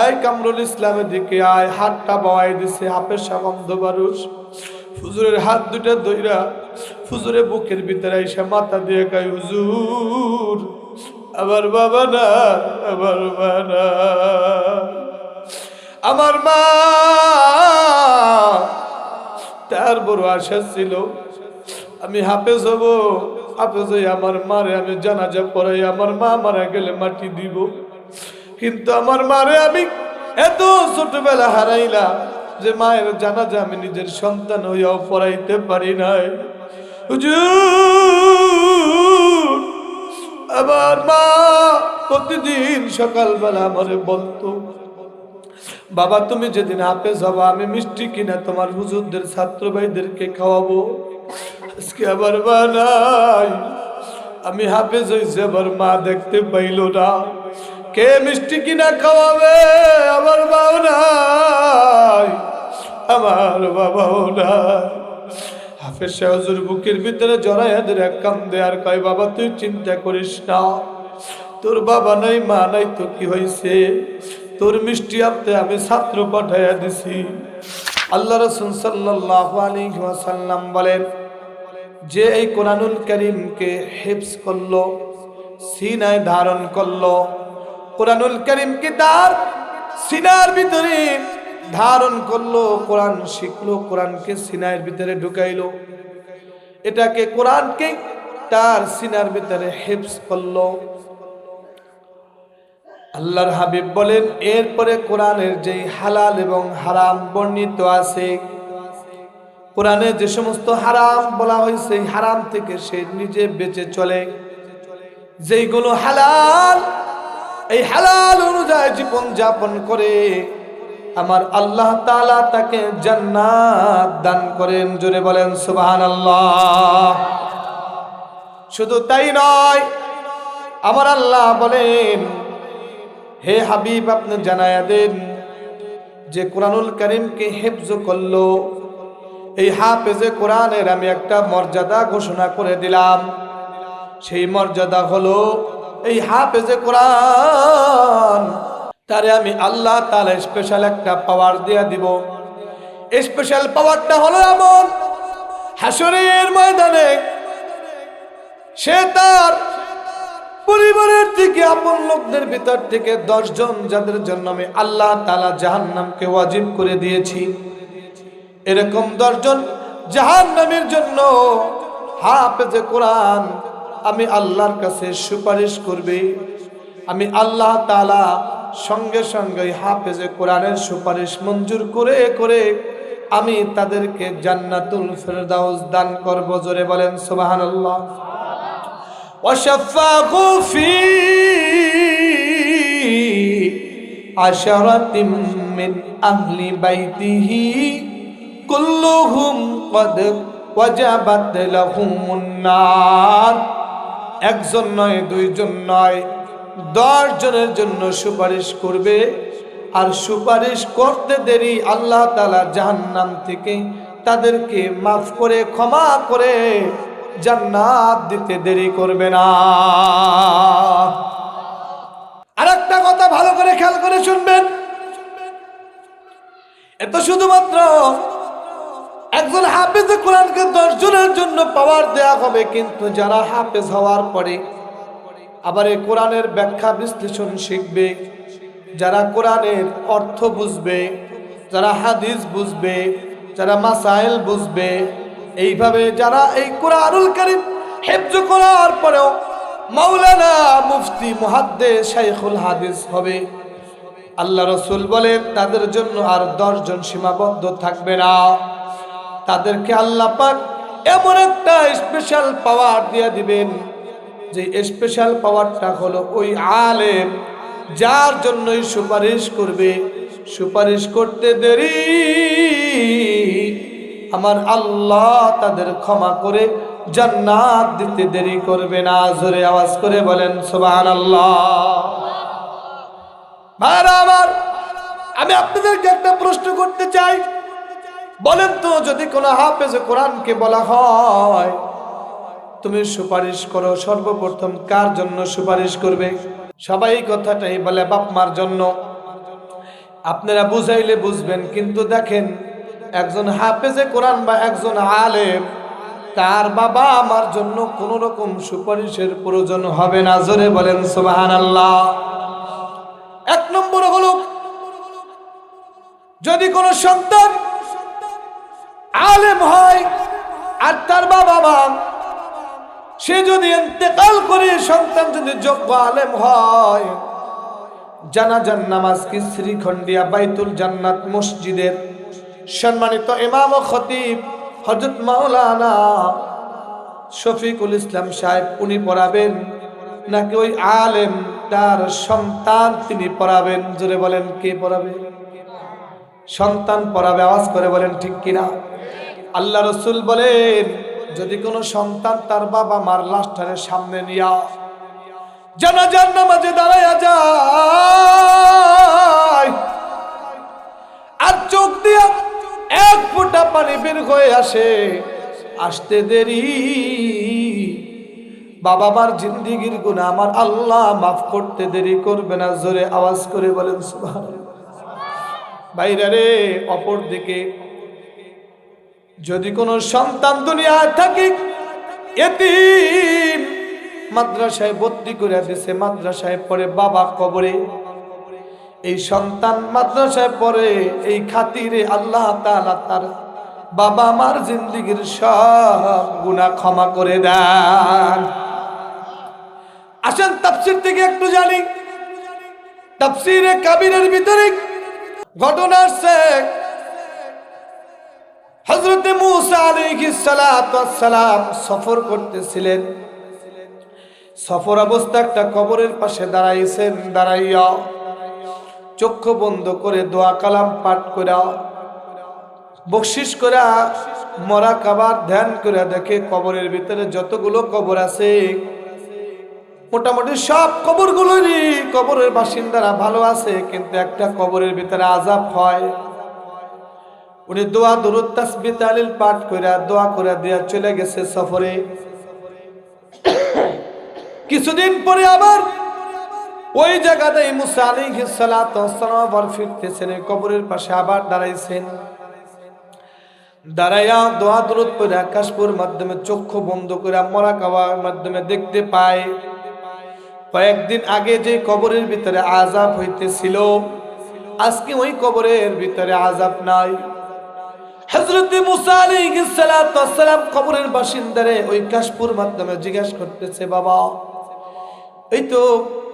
আয় কামরুল ইসলামের দিকে আয়, হাতটা বাওয়াই দিছে হাফের সাগন্ধ বারুস হুজুরের হাত দুটা দইরা হুজুরের বুকের ভিতরে এসে মাথা দিয়ে গাই হুজুর, আমার বাবা না, আমার মা না। আমার মা তার বড় আশা ছিল, আমি হাফেজ হব। হাফেজ হয়ে আমার মারে আমি জানাজা পড়াই, আমার মা মারা গেলে মাটি দিব। কিন্তু আমার মারে আমি এত ছোটবেলা হারাইলাম যে মায়ের জানাজা আমি নিজের সন্তান হইয়াও পড়াইতে পারি নাই। আমার মা প্রতিদিন সকালবেলা আমারে বলতো, বাবা, তুমি যেদিন হাফেজ হবা, আমি মিষ্টি কিনা তোমার হুজুরদের ছাত্র ভাইদেরকে খাওয়াবো। আজকে আবার মা নাই। আমি হাফেজ হয়েছি আবার মা দেখতে পাইল না। কে মিষ্টি কিনা খাওয়াবে? আমার মাও নাই। আমার বাবাও নাই। হাফেজ শাহজুর বুকের ভিতরে জড়াইয়াদের এক কান্দে আর কয়, বাবা, তুই চিন্তা করিস না। তোর বাবা নাই, মা নাই, তো কি হয়েছে তোর মিষ্টি আপতে আমি ছাত্র পাঠাইয়া দিছি। আল্লাহ সাল্লাল্লাহু আলাইহি বলেন, যে এই কোরআনুল করিমকে হিফজ করল, সিনায় ধারণ করল কোরআনুল করিমকে তার সিনার ভিতরে ধারণ করল, কোরআন শিখলো, কোরআনকে সিনার ভিতরে ঢুকাইলো। এটাকে কোরআনকে তার সিনার ভিতরে হিফজ করল। আল্লাহর হাবিব বলেন, এরপরে কোরআনের যেই হালাল এবং হারাম বর্ণিত আছে, কোরআনে যে সমস্ত হারাম বলা হয়েছে হারাম থেকে সে নিজে বেঁচে চলে। যেইগুলো হালাল এই হালাল অনুযায়ী জীবন যাপন করে আমার আল্লাহ তাআলা তাকে জান্নাত দান করেন। জোরে বলেন, সুবহানাল্লাহ। শুধু তাই নয়, আমার আল্লাহ বলেন, হে হাবিব, আপনি জানায়া দেন যে কোরআনুল করিমকে হেফজ করল। এই হাফেজে কোরআনের আমি একটা মর্যাদা ঘোষণা করে দিলাম। সেই মর্যাদা হলো এই হাফেজে কোরআন, তারে আমি আল্লাহ তাআলা স্পেশাল একটা পাওয়ার দিয়া দিব। স্পেশাল পাওয়ারটা হলো এমন হাসরের ময়দানে সে তার পরিবারের থেকে, আপন লোকদের ভিতর থেকে দশজন, যাদের জন্য আমি আল্লাহ তালা জাহান্নামকে ওয়াজিব করে দিয়েছি। এরকম দশজন জাহান্নামের জন্য হাফেজে কোরআন আমি আল্লাহর কাছে সুপারিশ করবে আমি আল্লাহ তালা সঙ্গে সঙ্গে হাফেজে কোরআনের সুপারিশ মঞ্জুর করে করে আমি তাদেরকে জান্নাতুল ফেরদাউস দান করব জোরে বলেন সুবহানাল্লাহ وشفاق في عشرة من أهل بيته كلهم قد وجبت لهم النار একজন নয়, দুইজন নয়, দশ জনের জন্য সুপারিশ করবে। আর সুপারিশ করতে দেরি আল্লাহ তালা জাহান্নাম থেকে তাদেরকে মাফ করে, ক্ষমা করে জান্নাত দিতে দেরি করবে না। আর একটা কথা ভালো করে খেয়াল করে শুনবেন। এত শুধুমাত্র একজন হাফেজ কোরআনকে দশ জনের জন্য পাওয়ার দেয়া হবে, কিন্তু যারা হাফেজ হওয়ার পরে আবার এই কোরআনের ব্যাখ্যা বিশ্লেষণ শিখবে, যারা কোরআনের অর্থ বুঝবে, যারা হাদিস বুঝবে, যারা মাসাইল বুঝবে, এইভাবে যারা এই কোরআনুল করিম হেফজ করার পরেও মাওলানা মুফতি মুহাদ্দে শাইখুল হাদিস হবে। আল্লাহ রসুল বলেন, তাদের জন্য আর দশজন সীমাবদ্ধ থাকবে না। তাদেরকে আল্লাহ পাক এমন একটা স্পেশাল পাওয়ার দিয়ে দিবেন। যে স্পেশাল পাওয়ারটা হলো ওই আলেম, যার জন্যই সুপারিশ করবে। সুপারিশ করতে দেরি, আমার আল্লাহ তাদের ক্ষমা করে জান্নাত দিতে দেরি করবে না। জোরে আওয়াজ করে বলেন সুবহান আল্লাহ আমার, আমি আপনাদেরকে একটা প্রশ্ন করতে চাই। বলেন তো, যদি কোনো হাফেজ কোরআনকে বলা হয়, তুমি সুপারিশ করো, সর্বপ্রথম কার জন্য সুপারিশ করবে? সবাই কথাটাই বলে বাপ মার জন্য। আপনারা বুঝাইলে বুঝবেন, কিন্তু দেখেন, একজন হাফেজে কোরআন বা একজন আলেম, তার বাবা আমার জন্য কোন রকম সুপারিশের প্রয়োজন হবে না। জোরে বলেন সুবাহান আল্লাহ এক নম্বর হলো, যদি কোনো সন্তান আলেম হয়, আর তার বাবা মা, সে যদি ইন্তেকাল করে সন্তান যদি যোগ্য আলেম হয় জানাজান নামাজ কি শ্রীখণ্ডিয়া বাইতুল জান্নাত মসজিদের সম্মানিত ইমাম ও খতিব হজরত মাওলানা শফিকুল ইসলাম সাহেব উনি পড়াবেন, নাকি ওই আলেম তার সন্তান তিনি পড়াবেন? জোরে বলেন, কে পড়াবে? সন্তান পড়াবে, আওয়াজ করে বলেন, ঠিক কিনা? আল্লাহ রসুল বলেন, যদি কোনো সন্তান তার বাবা মার লাস্টারের সামনে নিয়া জানাজার নামাজে দাঁড়াইয়া যায়, আর চোখ দিয়া এক ফোঁটা পানি বের হয়ে আসে, আসতে দেরি। বাবা মার জিন্দিগির গুণা আমার আল্লাহ মাফ করতে দেরি করবে না। জোরে আওয়াজ করে বলেন, সুবহানাল্লাহ। বাইরে অপর দিকে যদি কোনো সন্তান দুনিয়ায় থাকে, এতিম মাদ্রাসায় ভর্তি করে দিছে, মাদ্রাসায় পড়ে বাবা কবরে। এই সন্তান মাদ্রাসায় পড়ে, এই খাতিরে আল্লাহ তাআলা তার বাবা মার জিন্দিগির সব গুনাহ ক্ষমা করে দেন। আসেন তাফসীর থেকে একটু জানি। তাফসীরে কাবিরের ভিতরে ঘটনা আসছে। হজরতে সালাম সফর করতেছিলেন। সফর অবস্থা একটা কবরের পাশে দাঁড়াইছেন, দাঁড়াইয়া চক্ষু বন্ধ করে দোয়া কালাম পাঠ করা বকশিস করা মরা কাবার ধ্যান করে দেখে কবরের ভিতরে যতগুলো কবর আছে, মোটামুটি সব কবরগুলোরই কবরের বাসিন্দারা ভালো আছে, কিন্তু একটা কবরের ভিতরে আজাব হয়। উনি দোয়া, দরুদ তাসবি তালিল পাঠ করে দোয়া করে দিয়া চলে গেছে সফরে। কিছুদিন পরে আবার ওই জায়গাতে মুসা সালাতু ওয়াসসালাম আবার ফিরতেছেন কবরের পাশে আবার দাঁড়াইছেন। দাঁড়াইয়া দোয়া, দরুদ করে আকাশপুর মাধ্যমে চক্ষু বন্ধ করে মরা কাবার মাধ্যমে দেখতে পায়। কয়েকদিন আগে যে কবরের ভিতরে আজাব হইতেছিল, আজকে ওই কবরের ভিতরে আজাব নাই। হজরতে মুসা আলাইহিস সালাতু ওয়াসসালাম কবরের বাসিন্দারে ওই কাশপুর মাধ্যমে জিজ্ঞেস করতেছে, বাবা এই তো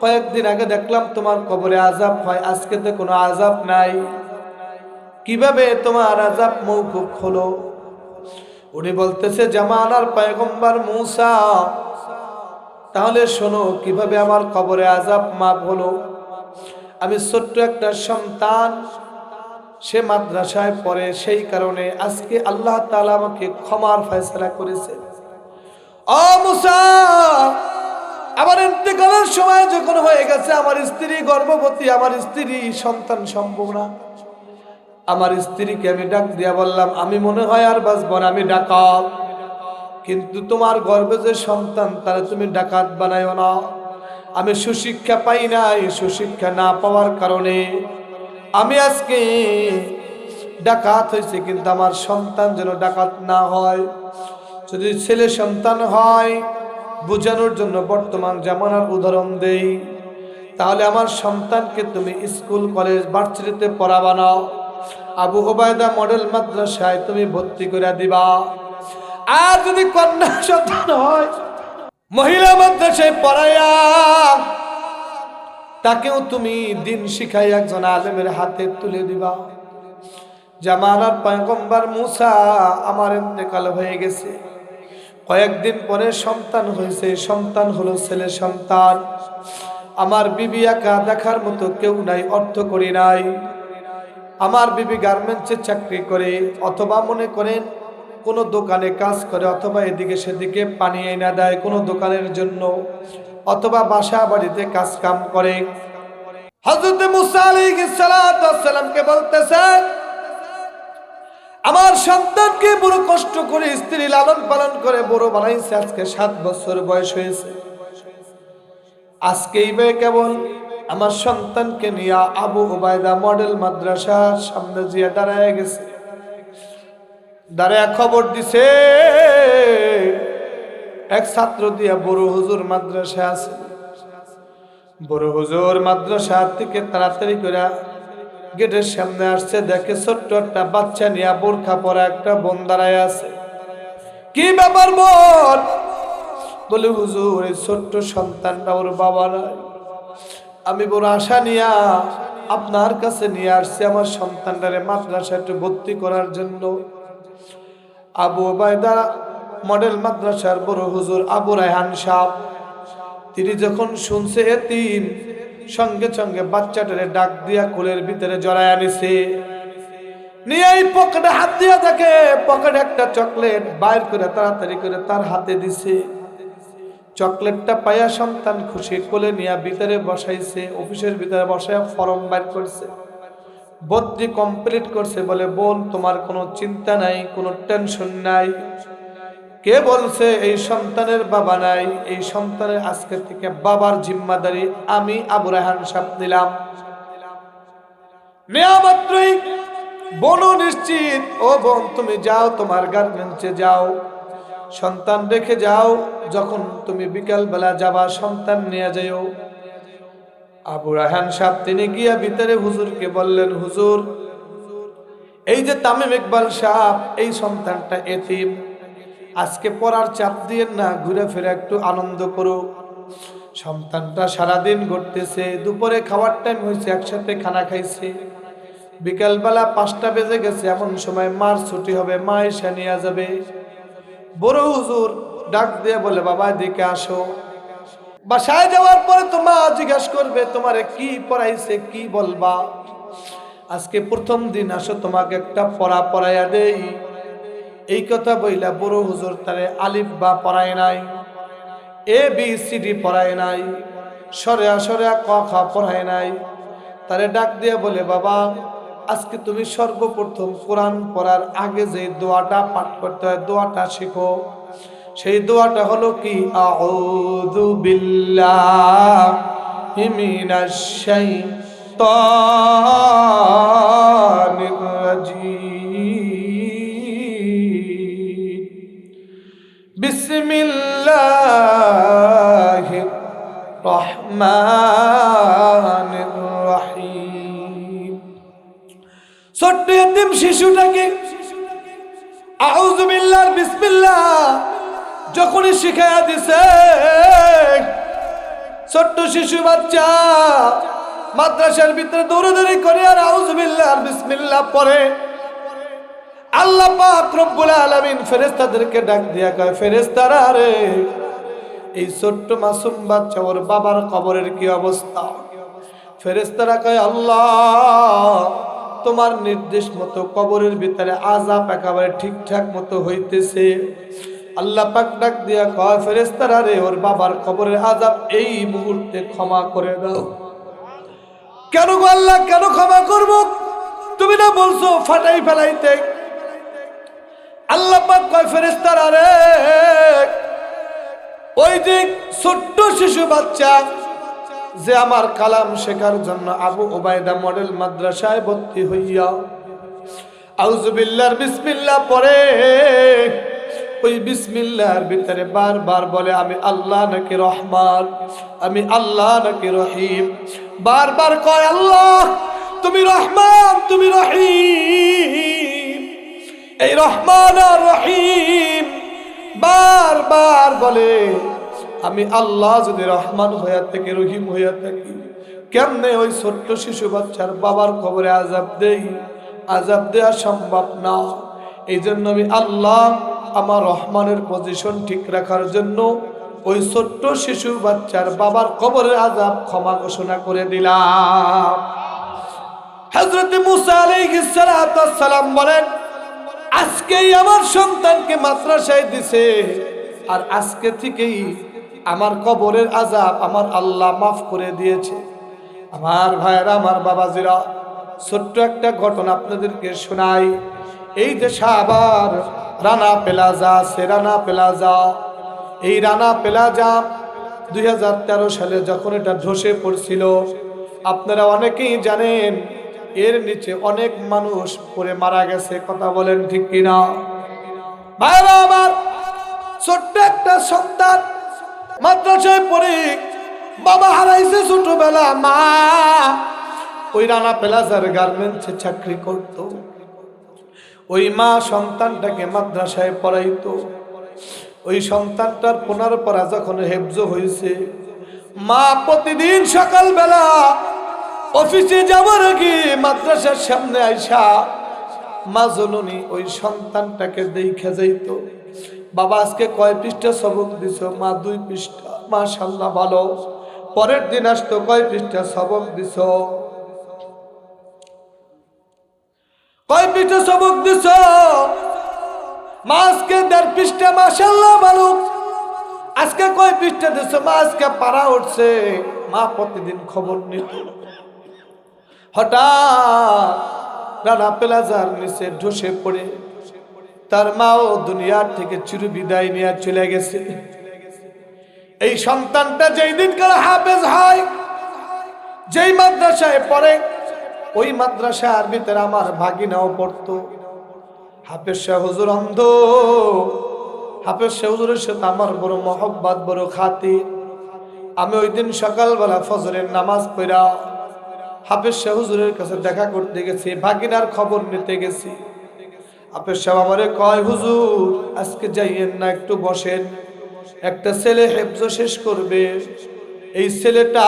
কয়েকদিন আগে দেখলাম তোমার কবরে আজাব হয়, আজকে তো কোনো আজাব নাই। কীভাবে তোমার আজাব মৌকুব হলো? উনি বলতেছে, জামানার পয়গম্বর মুসা, তাহলে শোনো কীভাবে আমার কবরে আজাব মাপ হলো। আমি ছোট্ট একটা সন্তান সে মাদ্রাসায় পড়ে, সেই কারণে আজকে আল্লাহ তাআলা আমাকে ক্ষমার ফয়সালা করেছে। আমার ইন্তেকালের সময় যখন হয়ে গেছে, আমার স্ত্রী গর্ভবতী, আমার স্ত্রী সন্তান সম্ভব না আমার স্ত্রীকে আমি ডাক দিয়া বললাম, আমি মনে হয় আর বাঁচব না, আমি ডাকাত। কিন্তু তোমার গর্ভে যে সন্তান, তারা তুমি ডাকাত বানাইও না। আমি সুশিক্ষা পাই নাই, সুশিক্ষা না পাওয়ার কারণে আমি আজকে ডাকাত হয়েছে, কিন্তু আমার সন্তান যেন ডাকাত না হয়। যদি ছেলে সন্তান হয়, বোঝানোর জন্য বর্তমান জামানার উদাহরণ দেই। তাহলে আমার সন্তানকে তুমি স্কুল, কলেজ, ভার্সিটিতে পড়াবা না। আবু ওবায়দা মডেল মাদ্রাসায় তুমি ভর্তি করে দিবা। আর যদি কন্যা সন্তান হয়, মহিলা মাদ্রাসায় পড়াইয়া তাকেও তুমি দিন শিখাই একজন আলেমের হাতে তুলে দিবা। জামানার পয়গম্বর মুসা আমার ইন্তেকাল হয়ে গেছে। কয়েকদিন পরে সন্তান হয়েছে, সন্তান হলো ছেলে সন্তান। আমার বিবি একা দেখার মতো কেউ নাই, অর্থ করি নাই। আমার বিবি গার্মেন্টসে চাকরি করে, অথবা মনে করেন কোনো দোকানে কাজ করে, অথবা এদিকে সেদিকে পানি এনে দেয় কোনো দোকানের জন্য। অথবা বাসা বাড়িতে কাজ কাম করে। হজরত মুসা বলতেছে আমার সন্তানকে বড় কষ্ট করে স্ত্রী লালন পালন করে বড় বানাইছে, আজকে সাত বছর বয়স হয়েছে। আজকেই বে কেবল আমার সন্তানকে নিয়ে আবু ওবায়দা মডেল মাদ্রাসার সামনে দিয়ে দাঁড়ায় গেছে। দাঁড়ায় খবর দিছে এক ছাত্র দিয়া বড় হুজুর মাদ্রাসা আছে। বড় হুজুর মাদ্রাসা থেকে তাড়াতাড়ি করে গেটের সামনে আসছে, দেখে ছোট্ট একটা বাচ্চা নিয়ে বোরখা পরা একটা বোন দাঁড়ায় আছে। কি ব্যাপার বোন? বলে, হুজুর, এই ছোট্ট সন্তানটা ওর বাবা আমি বড় আশা নিয়া আপনার কাছে নিয়ে আসছি আমার সন্তানটারে মাদ্রাসা একটু ভর্তি করার জন্য। আবু ওবায়দা মডেল মাদ্রাসার বড় হুজুর আবু রায়হান সাহ। তিনি যখন শুনছে তিন, সঙ্গে সঙ্গে বাচ্চাটারে ডাক দিয়া কোলের ভিতরে জড়ায় আনিছে নিয়ে এই পকেটে হাত দেখে, পকেটে একটা চকলেট বাইর করে তাড়াতাড়ি করে তার হাতে দিছে। চকলেটটা সন্তান খুশি কোলে নিয়ে ভিতরে বসাইছে, অফিসের ভিতরে বাইর করছে। কমপ্লিট করছে বলে, বোন, তোমার কোনো চিন্তা নাই, কোনো টেনশন নাই। কে বলছে, এই সন্তানের বাবা নাই, এই সন্তানের আজকে থেকে বাবার জিম্মাদারি আমি আবু রাহান সাপ নিলাম। নেওয়া মাত্রই বোন নিশ্চিত, ও বোন, তুমি যাও, তোমার গার্মেন্টসে যাও। সন্তান রেখে যাও, যখন তুমি বিকাল বেলা যাবা, সন্তান নিয়ে যাও আবু রাহান সাহ তিনি গিয়া ভিতরে হুজুরকে বললেন, হুজুর, এই যে তামিম ইকবাল সাহ এই সন্তানটা এতিম। আজকে পড়ার চাপ দিয়ে না, ঘুরে ফিরে একটু আনন্দ করো। সন্তানটা সারাদিন ঘুরতেছে, দুপুরে খাওয়ার টাইম হয়েছে, একসাথে খানা খাইছে। বিকালবেলা পাঁচটা বেজে গেছে, এমন সময় মার ছুটি হবে, মা এসে নিয়ে যাবে। বড় হুজুর ডাক দিয়ে বলে, বাবা দিকে আসো। বাসায় যাওয়ার পরে তোমা জিজ্ঞাস করবে, তোমারে কি পড়াইছে, কি বলবা? আজকে প্রথম দিন, আসো তোমাকে একটা পড়া পড়াইয়া দেই। এই কথা বইলা বড় হুজুর তারে আলিফ বা পড়ায় নাই, এ, বি, সি, ডি পড়ায় নাই সরে সরে ক, খ পড়ায় নাই। তারে ডাক দিয়ে বলে, বাবা, আজকে তুমি সর্বপ্রথম কোরআন পড়ার আগে যে দোয়াটা পাঠ করতে হয়, দোয়াটা শিখো। সেই দোয়াটা হলো কি? আউযু বিল্লাহি মিনাশ শাইতানির রাজিম। বিসমিল্লাহির রহমানির রহিম ছোট্ট এতিম শিশুটাকে আউযু বিল্লাহর বিসমিল্লাহ যখনই শিখাইয়া দিছে, ছোট্ট শিশু বাচ্চা মাদ্রাসার ভিতরে দৌড়াদৌড়ি করে আর আউজবিল্লাহ বিসমিল্লাহ পড়ে আল্লাহ পাক রব্বুল আলামিন ফেরেশতাদেরকে ডাক দিয়া কয়, ফেরেশতারা রে, এই ছোট্ট মাসুম বাচ্চা ওর বাবার কবরের কি অবস্থা? ফেরেশতারা কয়, আল্লাহ, তোমার নির্দেশ মতো কবরের ভিতরে আজাব একেবারে ঠিকঠাক মতো হইতেছে। আল্লাহ পাক ডাক দিয়া কয় ফেরেস্তারা রে, ওর বাবার কবরের আজাব এই মুহূর্তে ক্ষমা করে দাও। কেন গো আল্লাহ, কেন ক্ষমা করব? তুমি না বলছো ফাটাই ফেলাইতে। আল্লাহ কয় ফেরেস্তারা রে। ওই যে ছোট্ট শিশু বাচ্চা যে আমার কালাম শেখার জন্য আবু ওবায়দা মডেল মাদ্রাসায় ভর্তি হইয়া আউজুবিল্লার বিসমিল্লাহ পরে ওই বিসমিল্লার ভিতরে বারবার বলে, আমি আল্লাহ নাকি রহমান, আমি আল্লাহ নাকি রহিম। বারবার কয়, আল্লাহ, তুমি রহমান, তুমি রহিম। এই রহমান রহিম বারবার বলে, আমি আল্লাহ যদি রহমান হইয়া থেকে, রহিম হইয়া থাকি, কেমনে ওই ছোট্ট শিশু বাচ্চার বাবার খবরে আজাব দেই? আজাব দেওয়া সম্ভব না। এই জন্য আমি আল্লাহ আমার রহমানের পজিশন ঠিক রাখার জন্য ওই ছোট্ট শিশু বাচ্চার বাবার কবরের আজাব ক্ষমা ঘোষণা করে দিলাম। হজরত মুসা আলাইহিস সালাম বলেন আজকেই আমার সন্তানকে মাদ্রাসায় দিছে। আর আজকে থেকেই আমার কবরের আজাব আমার আল্লাহ মাফ করে দিয়েছে। আমার ভাইয়েরা, আমার বাবাজিরা, ছোট্ট একটা ঘটনা আপনাদেরকে শোনাই। এই যে আবার রানা প্লাজা সে রানা প্লাজা। এই রানা প্লাজা দুই সালে যখন এটা ধসে পড়ছিল, আপনারা অনেকেই জানেন এর নিচে অনেক মানুষ পড়ে মারা গেছে, কথা বলেন ঠিক কিনা? ভাইরা আমার, ছোট্ট একটা সন্তান মাদ্রাসায় পড়ে বাবা হারাইছে ছোটবেলা, মা ওই রানা প্লাজার গার্মেন্টসে চাকরি করত। ওই মা সন্তানটাকে মাদ্রাসায় পড়াইতো। ওই সন্তানটার পুনর পরা যখন হেফজ হয়েছে মা প্রতিদিন সকালবেলা অফিসে যাবার আগে মাদ্রাসার সামনে আইসা মা জননী ওই সন্তানটাকে দেখে যাইত। বাবা, আজকে কয় পৃষ্ঠা সবক দিছ? মা, দুই পৃষ্ঠা। মা সাল্লাহ ভালো। পরের দিন আসতো, কয় পৃষ্ঠা সবক দিছ? কয় পৃষ্ঠা সবক দিছ? মা, আজকে দেড় পৃষ্ঠা মাসাল্লাহ ভালো। আজকে কয় পৃষ্ঠা দিছ? মা, আজকে পারা উঠছে। মা, প্রতিদিন খবর নিত। হঠাৎ রানা প্লাজার নিচে ঢসে পড়ে। তার মাও দুনিয়ার থেকে চির বিদায় নিয়ে চলে গেছে। এই সন্তানটা যেই দিনকার হাফেজ হয়, যেই মাদ্রাসায় পড়ে, ওই মাদ্রাসার ভিতরে আমার ভাগিনাও পড়তো। হাফেজ শাহ হুজুর, অন্ধ। হাফেজ শাহ হুজুরের সাথে আমার বড় মহব্বত, বড় খাতি আমি ওই দিন সকালবেলা ফজরের নামাজ পড়া হাফেজ শাহ হুজুরের কাছে দেখা করতে গেছি, ভাগিনার খবর নিতে গেছি। হাফেজ সাহেব আমারে কয়, হুজুর, আজকে যাইয়েন না, একটু বসেন। একটা ছেলে হেফজ শেষ করবে। এই ছেলেটা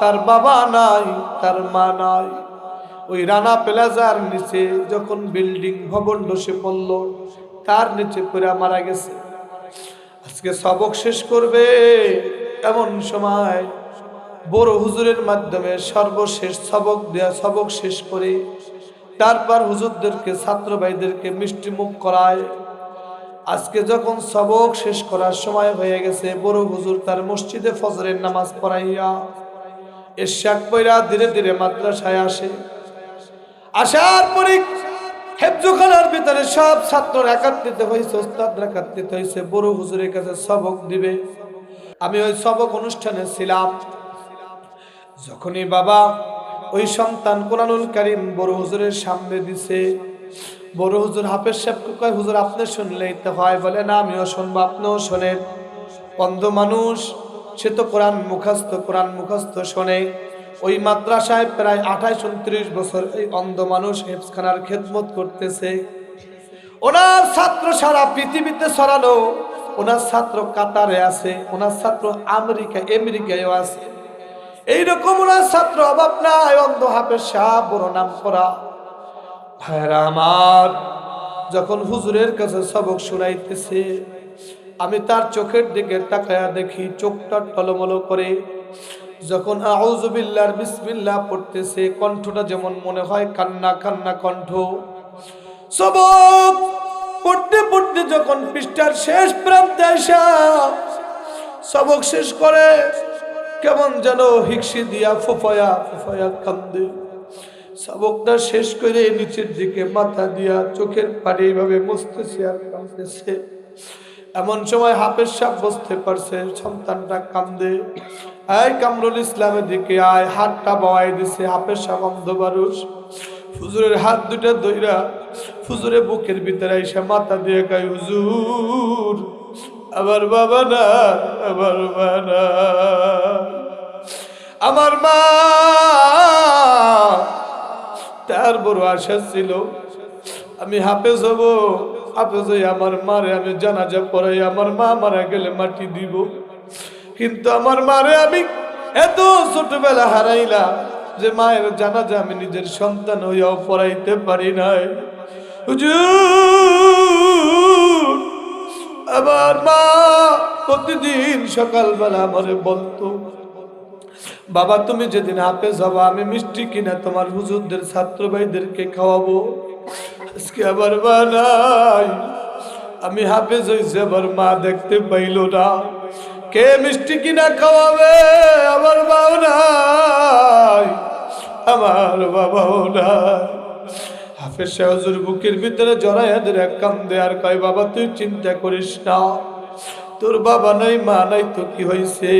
তার বাবা নাই, তার মা নাই। ওই রানা প্লাজার নিচে যখন বিল্ডিং ভবন ধসে পড়ল, তার নিচে পড়ে মারা গেছে। আজকে সবক শেষ করবে, এমন সময় বড় হুজুরের মাধ্যমে সর্বশেষ সবক দেয়া, সবক শেষ করে তারপর হুজুরদেরকে, ছাত্র ভাইদেরকে মিষ্টি মুখ করায়। আজকে যখন সবক শেষ করার সময় হয়ে গেছে, বড় হুজুর তার মসজিদে ফজরের নামাজ পড়াইয়া এশাক পয়রা ধীরে ধীরে মাদ্রাসায় আসে। আসার পরে হেফজুখানার ভিতরে সব ছাত্র একাত্রিত হয়েছে ওস্তাদ একাত্রিত হয়েছে বড় হুজুরের কাছে সবক দিবে। আমি ওই সবক অনুষ্ঠানে ছিলাম। যখনই বাবা ওই সন্তান কোরআনুল কারিম বড় হুজুরের সামনে দিছে, বড় হুজুর হাফেজ সাহেবকে কয়, হুজুর, আপনি শুনলেই তো হয়। বলে, না, আমিও শুনব, আপনিও শোনেন। অন্ধ মানুষ, সে তো কোরআন মুখস্থ কোরআন মুখস্থ শোনে। ওই মাদ্রাসায় প্রায় আঠাইশ, উনত্রিশ বছর এই অন্ধ মানুষ হেফসখানার খেদমত করতেছে। ওনার ছাত্র সারা পৃথিবীতে ছড়ানো ওনার ছাত্র কাতারে আছে, ওনার ছাত্র আমেরিকা আমেরিকায়ও আছে। এইরকম ওনার ছাত্র, অভাব নাই, অন্ধ হাফের শাহ বড় নাম করা। ভাইরা আমার, যখন হুজুরের কাছে সবক শুনাইতেছে, আমি তার চোখের দিকে তাকায়া দেখি, চোখটা টলমলো করে। যখন আউজুবিল্লার বিসমিল্লাহ পড়তেছে, কণ্ঠটা যেমন মনে হয় কান্না কান্না কণ্ঠ। সবক পড়তে পড়তে যখন পৃষ্ঠার শেষ প্রান্তে আসা, সবক শেষ করে কেমন যেন হিকসি দিয়া ফুফায়া ফুফায়া কান্দে। শাবকটা শেষ করে নিচের দিকে মাথা দিয়া চোখের পানি এইভাবে বসতেছে আর কাঁদতেছে। এমন সময় হাফেজ সাপ বসতে পারছে, সন্তানটা কান্দে। আয় কামরুল ইসলামের দিকে আয়, হাতটা বাওয়াই দিছে হাফেজ সাহ অন্ধ মানুষ হুজুরের হাত দুটা দইরা হুজুরের বুকের ভিতরে এসে মাথা দিয়ে গাই হুজুর আমার বাবা না, আমার মা না। আমার মা, তার বড় আশা ছিল, আমি হাফেজ হব, হাফেজ আমার মারে আমি জানাজা পড়াই, আমার মা মারা গেলে মাটি দিব। কিন্তু আমার মারে আমি এত ছোটবেলা হারাইলাম যে মায়ের জানাজা আমি নিজের সন্তান হইয়াও পড়াইতে পারি নাই। হুজুর! আমার মা প্রতিদিন সকালবেলা আমারে বলতো, বাবা, তুমি যেদিন হাফেজ হবা, আমি মিষ্টি কিনা তোমার হুজুরদের, ছাত্র ভাইদেরকে খাওয়াবো। আজকে আবার মা নাই আমি হাফেজ হয়েছে আবার মা দেখতে পাইল না। কে মিষ্টি কিনা খাওয়াবে? আমার মাও নাই। আমার বাবাও নাই। হাফেজ শাহজুর বুকের ভিতরে জড়াইয়াদের এক কান্দে আর কয়, বাবা, তুই চিন্তা করিস না। তোর বাবা নাই, মা নাই, তো কি হয়েছে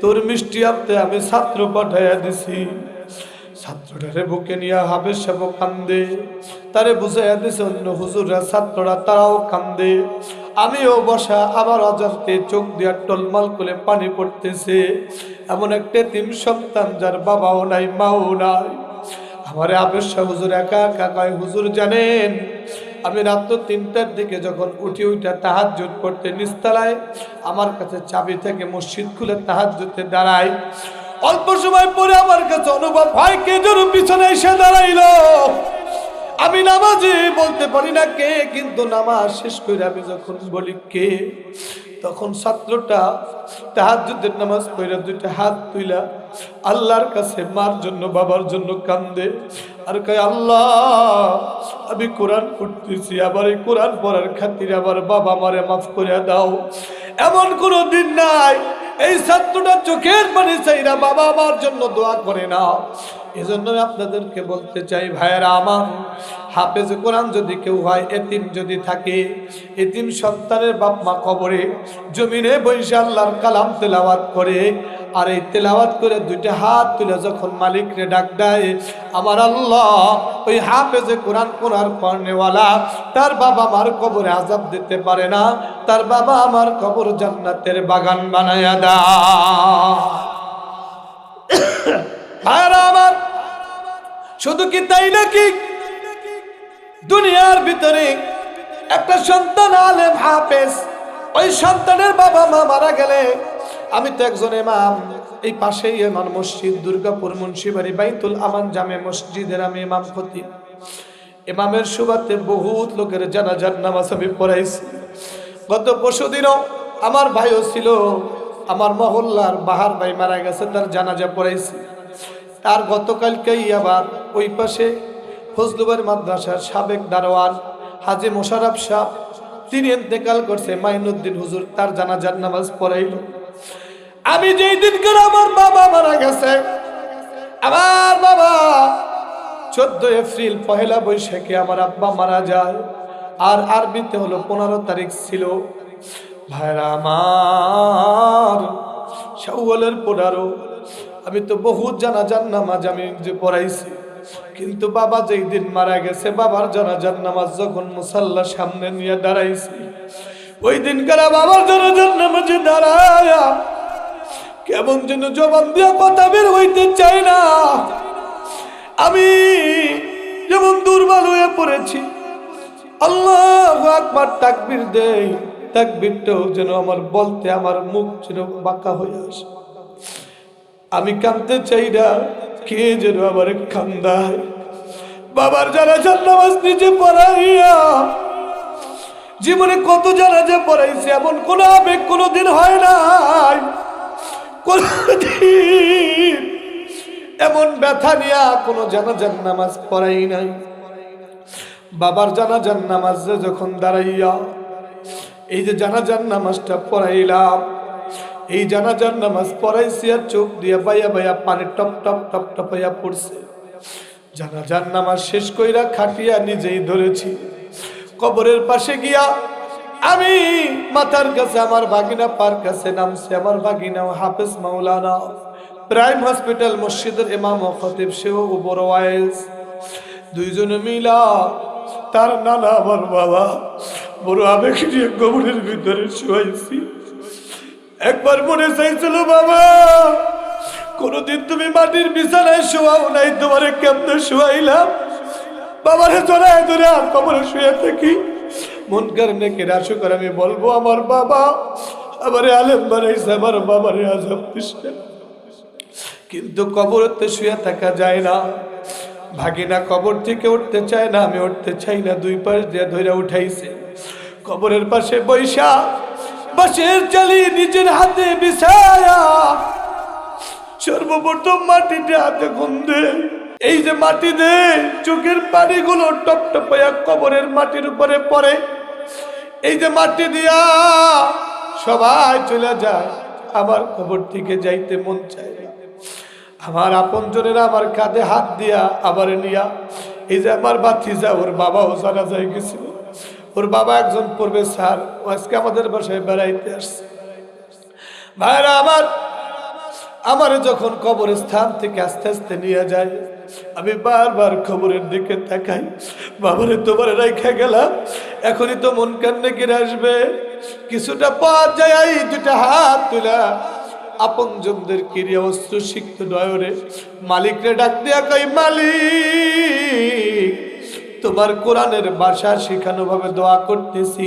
তোর মিষ্টি আপতে আমি ছাত্র পাঠাইয়া দিছি। ছাত্রটারে বুকে নিয়ে হাবের সাহেব কান্দে। তারে বুঝাইয়া দিছে, অন্য হুজুররা ছাত্ররা, তারাও কান্দে। আমিও বসা আবার অজান্তে চোখ দিয়া টলমাল করে পানি পড়তেছে। এমন একটা তিন সন্তান যার বাবাও নাই, মাও নাই। আমার আবেশ হুজুর একা একা কয়, হুজুর জানেন, আমি রাত্র তিনটার দিকে যখন উঠি উঠে তাহাজ পড়তে নিস্তালায়, আমার কাছে চাবি থেকে মসজিদ খুলে তাহাজ দাঁড়াই অল্প সময় পরে আমার কাছে অনুভব হয়, কে যেন পিছনে এসে দাঁড়াইল। আমি নামাজি বলতে পারি না কে, কিন্তু নামাজ শেষ করে আমি যখন বলি কে, তখন ছাত্রটা তাহাজুদের নামাজ পড়ে দুইটা হাত তুইলা আল্লাহর কাছে মার জন্য, বাবার জন্য কান্দে। আর কয়, আল্লাহ, আমি কোরআন পড়তেছি, আবার এই কোরআন পড়ার খাতিরে আবার বাবা মারে মাফ করে দাও। এমন কোনো দিন নাই, এই ছাত্রটা চোখের পানি চাইরা বাবা আমার জন্য দোয়া করে না। এজন্য আপনাদেরকে বলতে চাই, ভাইয়েরা আমার, হাফেজ কোরআন যদি কেউ হয়, এতিম যদি থাকে, এতিম সন্তানের বাপ মা কবরে, জমিনে বৈশা আল্লাহর কালাম তেলাওয়াত করে আর এই তেলাওয়াত করে দুইটা হাত তুলে যখন মালিকরে ডাক দেয়, আমার আল্লাহ, ওই হাফেজে কোরআন কোরআন পড়নেওয়ালা তার বাবা আমার কবরে আজাব দিতে পারে না, তার বাবা আমার কবর জান্নাতের বাগান বানায়া দা আমার, শুধু কি তাই নাকি? দুনিয়ার ভিতরে একটা সন্তান আলেম হাফেজ, ওই সন্তানের বাবা মা মারা গেলে আমি তো একজন এমাম এই পাশেই এমান মসজিদ, দুর্গাপুর, মুন্সিবাড়ি, বাইতুল আমান জামে মসজিদের আমি এমাম খতি এমামের সুবাতে বহুত লোকের জানাজার নামাজ আমি পড়াইছি। গত পরশু দিনও আমার ভাইও ছিল, আমার মহল্লার বাহার ভাই মারা গেছে, তার জানাজা পড়াইছি। তার গতকালকেই আবার ওই পাশে ফজলুবার মাদ্রাসার সাবেক দারোয়ান হাজি মোশারফ সাহ, তিনি ইন্তেকাল করছে, মাইনুদ্দিন হুজুর তার জানাজার নামাজ পড়াইল। আমি যেই দিনকার আমার বাবা মারা গেছে, আমার বাবা চোদ্দ এপ্রিল পহেলা বৈশাখে আমার আব্বা মারা যায়, আর আরবিতে হলো পনেরো তারিখ ছিল। ভাইরা আমার, শাওয়ালের পনেরো, আমি তো বহুত জানাজার নামাজ আমি যে পড়াইছি, কিন্তু বাবা যেই দিন মারা গেছে, বাবার জানাজার নামাজ যখন মুসাল্লা সামনে নিয়ে দাঁড়াইছি, ওই দিনকার বাবার জানাজার নামাজে দাঁড়ায়া কেমন যেন জবান দিয়া কথা বের হইতে চাই না। আমি যেমন দুর্বল হয়ে পড়েছি, আল্লাহ আকবার তাকবির দেই, তাকবিরটাও যেন আমার বলতে আমার মুখ যেন বাঁকা হয়ে আসে। আমি কাঁদতে চাই না, কে যেন আমার কান্দায়। বাবার যারা নামাজ নিজে পড়াইয়া, জীবনে কত জানাজা পড়াইছে, এমন কোন আবেগ কোনো দিন হয় নাই। কোনদিন এমন ব্যথা নিয়া কোনো জানাজার নামাজ পড়াই নাই। বাবার জানাজার নামাজ যখন দাঁড়াইয়া এই যে জানাজার নামাজটা পড়াইলাম, এই জানাজার নামাজ পড়াইছি আর চোখ দিয়ে বাইয়া বাইয়া পানি টপ টপ টপ টপাইয়া পড়ছে। জানাজার নামাজ শেষ কইরা খাটিয়া নিজেই ধরেছি। কবরের পাশে গিয়া আমি মাথার কাছে, আমার বাগিনা পার কাছে নামছে, আমার বাগিনা হাফেজ মাওলানা। প্রাইম হসপিটাল মসজিদের ইমাম ও খতিব, সেও বড় ওয়াইজ। দুইজনে মিলা তার নানা, আমার বাবা, বড় আবেগ নিয়ে কবরের ভিতরে শুয়াইছি। একবার মনে চাইছিল, বাবা, কোনদিন তুমি মাটির বিছানায় শোয়াও নাই, তোমারে কেমনে শোয়াইলাম? বাবারে জড়ায় ধরে আর কবরে শুয়ে থাকি। মন কারণে কেরাশু করে আমি বলব, আমার বাবা, আমারে আলেম বানাইছে, আমার বাবারে আজব কিন্তু কবরতে শুয়ে থাকা যায় না, ভাগিনা কবর থেকে উঠতে চায় না, আমি উঠতে চাই না, দুই পাশ দিয়ে ধরে উঠাইছে। কবরের পাশে বৈশা বাসের চালি নিজের হাতে বিছায়া, সর্বপ্রথম মাটিতে হাতে গুন্দে এই যে মাটি দে চোখের পানিগুলো টপ টপাইয়া কবরের মাটির উপরে পড়ে, এই যে মাটি দিয়া সবাই চলে যায়, আমার কবর থেকে যাইতে মন চায় আমার আপন জনেরা আমার কাঁধে হাত দিয়া আবার নিয়া, এই যে আমার বাতিজা ওর বাবাও জানা যায় গেছিল। ওর বাবা একজন পড়বে স্যার আজকে আমাদের বাসায় বেড়াইতে আসছে। ভাইরা, আমার আমার যখন কবরস্থান থেকে আস্তে আস্তে নিয়ে যায়, আমি বারবার খবরের দিকে তাকাই, বাবারে, তোমার রেখে গেলাম, এখনই তো মন কান্নে কিনে আসবে। কিছুটা পথ যায় দুটা হাত তুলা। আপন জনদের কিরিয়া অস্ত্র সিক্ত নয়রে মালিকরে ডাক দিয়া কই মালিক, তোমার কোরআনের ভাষা শেখানো ভাবে দোয়া করতেছি।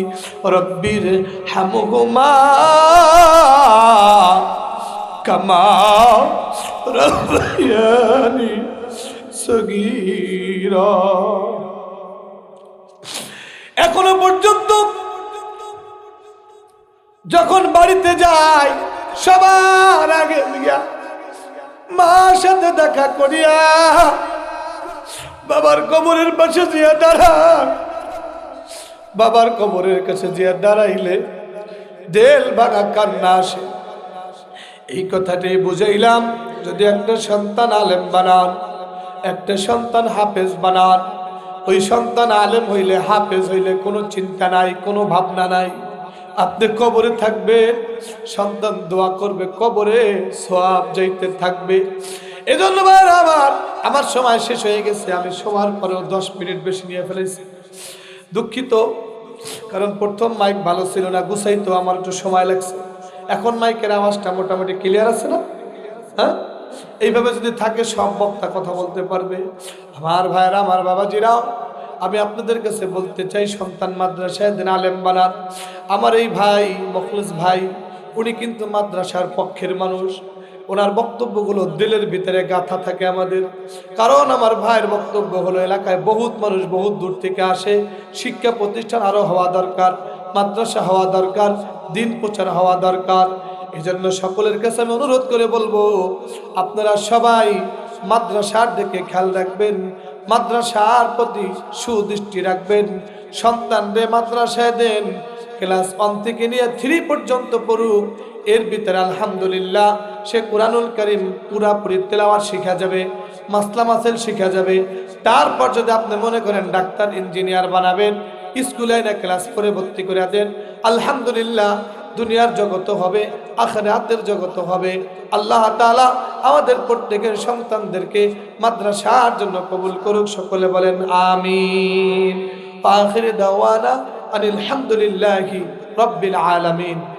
রব্বির হামহুমা কামা রব্বায়ানি সগীরা। এখনও পর্যন্ত যখন বাড়িতে যাই, সবার আগে গিয়া মার সাথে দেখা করিয়া বাবার কবরের পাশে জিয়া দাঁড়ান বাবার কবরের কাছে জিয়া দাঁড়াইলে দেল ভাঙা কান্না আসে। এই কথাটি বুঝাইলাম, যদি একটা সন্তান আলেম বানান, একটা সন্তান হাফেজ বানান, ওই সন্তান আলেম হইলে, হাফেজ হইলে কোনো চিন্তা নাই, কোনো ভাবনা নাই। আপনি কবরে থাকবে, সন্তান দোয়া করবে, কবরে সোয়াব যাইতে থাকবে। এজন্য আমার আমার সময় শেষ হয়ে গেছে, আমি সময়ের পরেও দশ মিনিট বেশি নিয়ে ফেলেছি। দুঃখিত, কারণ প্রথম মাইক ভালো ছিল না গুছাইতো আমার একটু সময় লাগছে। এখন মাইকের আওয়াজটা মোটামুটি ক্লিয়ার আছে না? হ্যাঁ? এইভাবে যদি থাকে, সব বক্তা কথা বলতে পারবে। আমার ভাইরা আমার বাবাজিরাও। আমি আপনাদের কাছে বলতে চাই, সন্তান মাদ্রাসায় দিন আলেম বানান। আমার এই ভাই, মখলুস ভাই, উনি কিন্তু মাদ্রাসার পক্ষের মানুষ। ওনার বক্তব্যগুলো দিলের ভিতরে গাথা থাকে আমাদের। কারণ আমার ভাইয়ের বক্তব্য হলো, এলাকায় বহুত মানুষ বহুত দূর থেকে আসে, শিক্ষা প্রতিষ্ঠান আরও হওয়া দরকার, মাদ্রাসা হওয়া দরকার, দিন প্রচার হওয়া দরকার। এই জন্য সকলের কাছে আমি অনুরোধ করে বলব, আপনারা সবাই মাদ্রাসার দিকে খেয়াল রাখবেন, মাদ্রাসার প্রতি সুদৃষ্টি রাখবেন। সন্তানদের মাদ্রাসায় দেন, ক্লাস ওয়ান থেকে নিয়ে থ্রি পর্যন্ত পড়ুক এর ভিতরে আলহামদুলিল্লাহ সে কোরআনুল করিম পুরাপুরি তেলাওয়াত শিখা যাবে, মাসলা মাসেল শিখা যাবে। তারপর যদি আপনি মনে করেন ডাক্তার, ইঞ্জিনিয়ার বানাবেন, স্কুলে না ক্লাস করে ভর্তি করে দেন, আলহামদুলিল্লাহ দুনিয়ার জগত হবে, আখরাতের জগত হবে। আল্লাহ তাআলা আমাদের প্রত্যেকের সন্তানদেরকে মাদ্রাসার জন্য কবুল করুক, সকলে বলেন আমিন। আখির দাওয়ানা আনিল হামদুলিল্লাহি রব্বিল আলামিন।